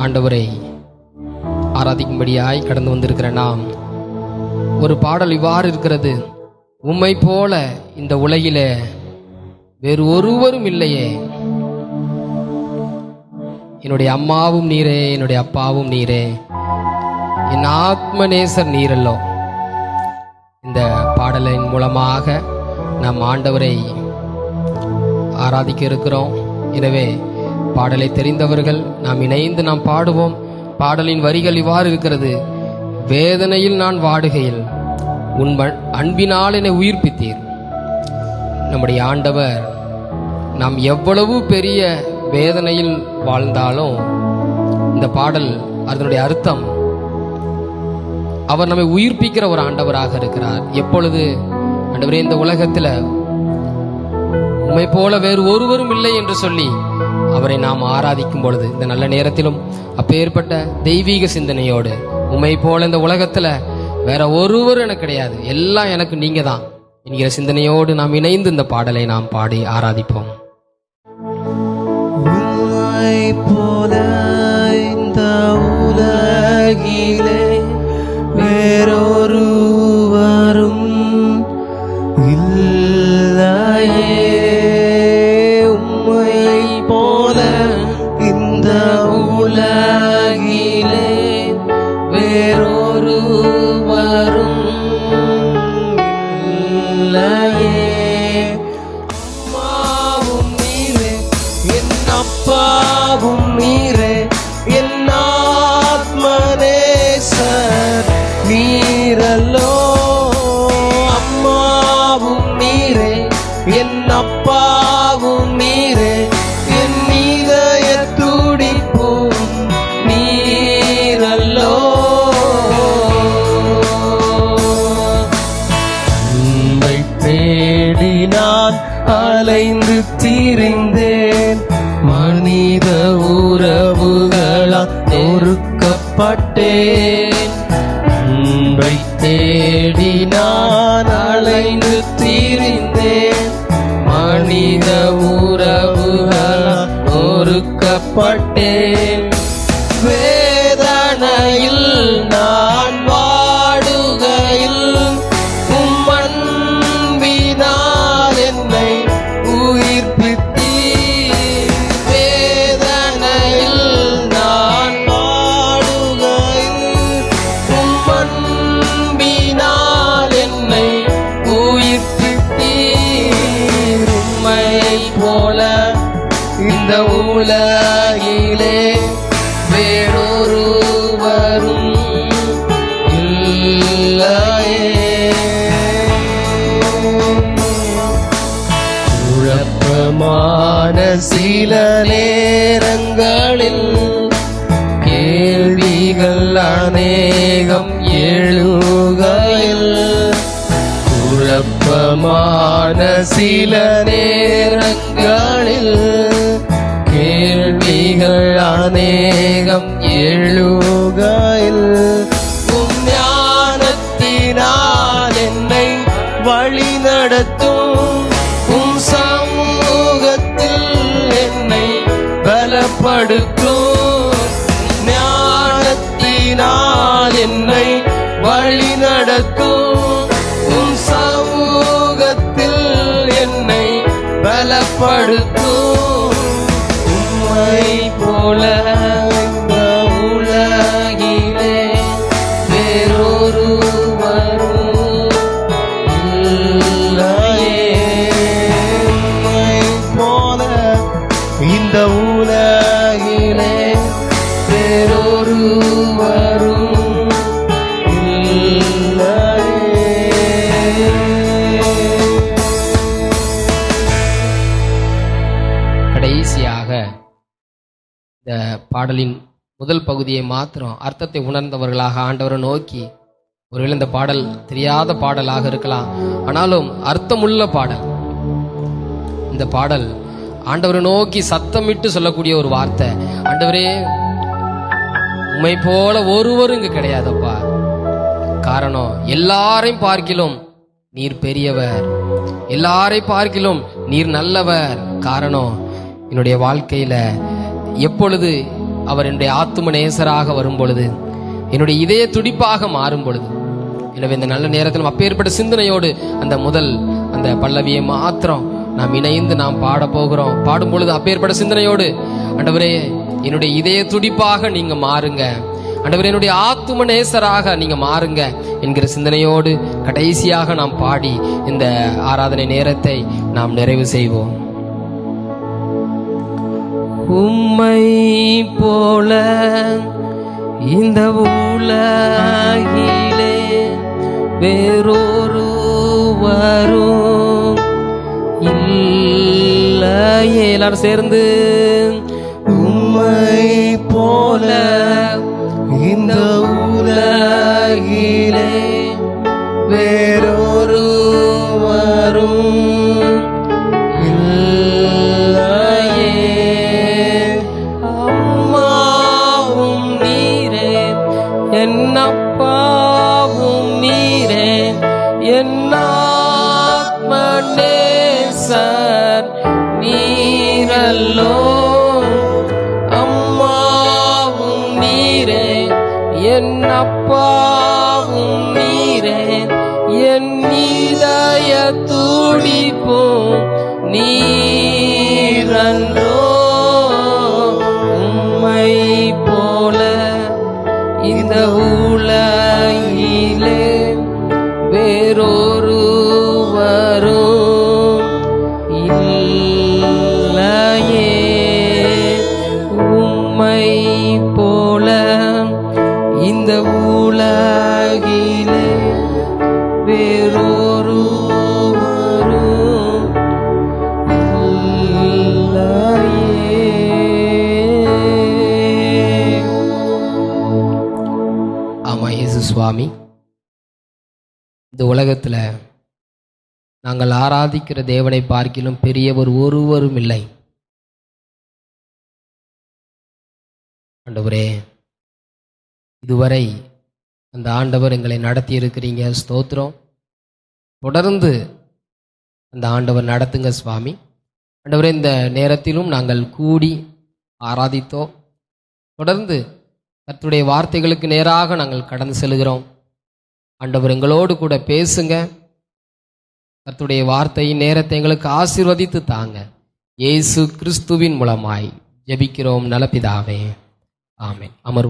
ஆண்டவரை ஆராதிக்கும்படியாய் கடந்து வந்திருக்கிற நாம் ஒரு பாடல் இவ்வாறு இருக்கிறது. உம்மை போல இந்த உலகிலே வேறு ஒருவரும் இல்லையே. என்னுடைய அம்மாவும் நீரே என்னுடைய அப்பாவும் நீரே. என் ஆத்மநேசர் நீரல்லோ. இந்த பாடலின் மூலமாக நாம் ஆண்டவரை ஆராதிக்க இருக்கிறோம். எனவே பாடலை தெரிந்தவர்கள் நாம் இணைந்து நாம் பாடுவோம். பாடலின் வரிகள் இவ்வாறு இருக்கிறது. வேதனையில் நான் வாடுகையில் உன் அன்பினால் என்னை உயிர்ப்பித்தீர். நம்முடைய ஆண்டவர் நாம் எவ்வளவு பெரிய வேதனையில் வாழ்ந்தாலும் இந்த பாடல் அதனுடைய அர்த்தம். அவர் நம்மை உயிர்ப்பிக்கிற ஒரு ஆண்டவராக இருக்கிறார். எப்பொழுது? ஆண்டவரே இந்த உலகத்தில் உண்மை போல வேறு ஒருவரும் இல்லை என்று சொல்லி அவரை நாம் ஆராதிக்கும் பொழுது இந்த நல்ல நேரத்திலும் அப்பேற்பட்ட தெய்வீக சிந்தனையோடு உமை போல இந்த உலகத்துல வேற ஒருவரும் எனக்கு கிடையாது எல்லாம் எனக்கு நீங்க தான் என்கிற சிந்தனையோடு நாம் இணைந்து இந்த பாடலை நாம் பாடி ஆராதிப்போம். போல இந்த உலகிலே வேறொருவரும் இல்லையே. அம்மாவும் நீரே என் அப்பாவும் நீரே. நொறுக்கப்பட்டேன் வேதனையில் நான் வாடுகையில் உம் என்னை உயிர்ப்பித்தி வேதனையில் நான் வாடுகையில் உம் என்னை உயிர்ப்பித்தி உம்மை போல இந்த உலகிலே வேறொருவரும் இல்லையே. குழப்பமான சில நேரங்களில் கேள்விகள் அநேகம் எழுகையில் குழப்பமான சில நேரங்களில் கேள்விகள் அநேகம் எழுகையில். உம் ஞானத்தினால் என்னை வழி நடத்தும். உம் சமூகத்தில் என்னை பலப்படுத்தும். ஞானத்தினால் என்னை வழி நடத்தும். உம் சமூகத்தில் என்னை இந்த பாடலின் முதல் பகுதியை மாத்திரம் அர்த்தத்தை உணர்ந்தவர்களாக ஆண்டவரை நோக்கி ஒருவேளை இந்த பாடல் தெரியாத பாடலாக இருக்கலாம். ஆனாலும் அர்த்தமுள்ள பாடல். இந்த பாடல் ஆண்டவரை நோக்கி சத்தமிட்டு சொல்லக்கூடிய ஒரு வார்த்தை. ஆண்டவரே உண்மை போல ஒருவரும் இங்கு கிடையாதப்பா. காரணம் எல்லாரையும் பார்க்கிலும் நீர் பெரியவர். எல்லாரை பார்க்கிலும் நீர் நல்லவர். காரணம் என்னுடைய வாழ்க்கையில எப்பொழுது அவர் என்னுடைய ஆத்தும நேசராக வரும் பொழுது என்னுடைய இதய துடிப்பாக மாறும் பொழுது எனவே இந்த நல்ல நேரத்தில் அப்பேற்பட்ட சிந்தனையோடு அந்த முதல் அந்த பல்லவியை மாத்திரம் நாம் இணைந்து நாம் பாட போகிறோம். பாடும் பொழுது அப்பேற்பட்ட சிந்தனையோடு ஆண்டவரே என்னுடைய இதய துடிப்பாக நீங்க மாறுங்க. ஆண்டவரே என்னுடைய ஆத்தும நேசராக நீங்க மாறுங்க என்கிற சிந்தனையோடு கடைசியாக நாம் பாடி இந்த ஆராதனை நேரத்தை நாம் நிறைவு செய்வோம். உம்மை போல இந்த உலகிலே வேறொரு வரும் இல்லையே எல்லாரும் சேர்ந்து உம்மை போல இந்த உலகிலே வேறொரு up. உலகிலே வேறொரு இல்லையே. ஆமா இயேசு சுவாமி. இந்த உலகத்துல நாங்கள் ஆராதிக்கிற தேவனை பார்க்கிலும் பெரியவர் ஒருவரும் இல்லை. ஆண்டவரே இதுவரை அந்த ஆண்டவர் எங்களை நடத்தி இருக்கிறீங்க ஸ்தோத்திரம். தொடர்ந்து அந்த ஆண்டவர் நடத்துங்க சுவாமி. ஆண்டவரே இந்த நேரத்திலும் நாங்கள் கூடி ஆராதித்தோம். தொடர்ந்து கத்துடைய வார்த்தைகளுக்கு நேராக நாங்கள் கடந்து செல்கிறோம். ஆண்டவர் எங்களோடு கூட பேசுங்க. கத்துடைய வார்த்தையின் நேரத்தை எங்களுக்கு ஆசீர்வதித்து தாங்க. இயேசு கிறிஸ்துவின் மூலமாய் ஜெபிக்கிறோம். நலப்பிதாவே. ஆமேன். அமர்வு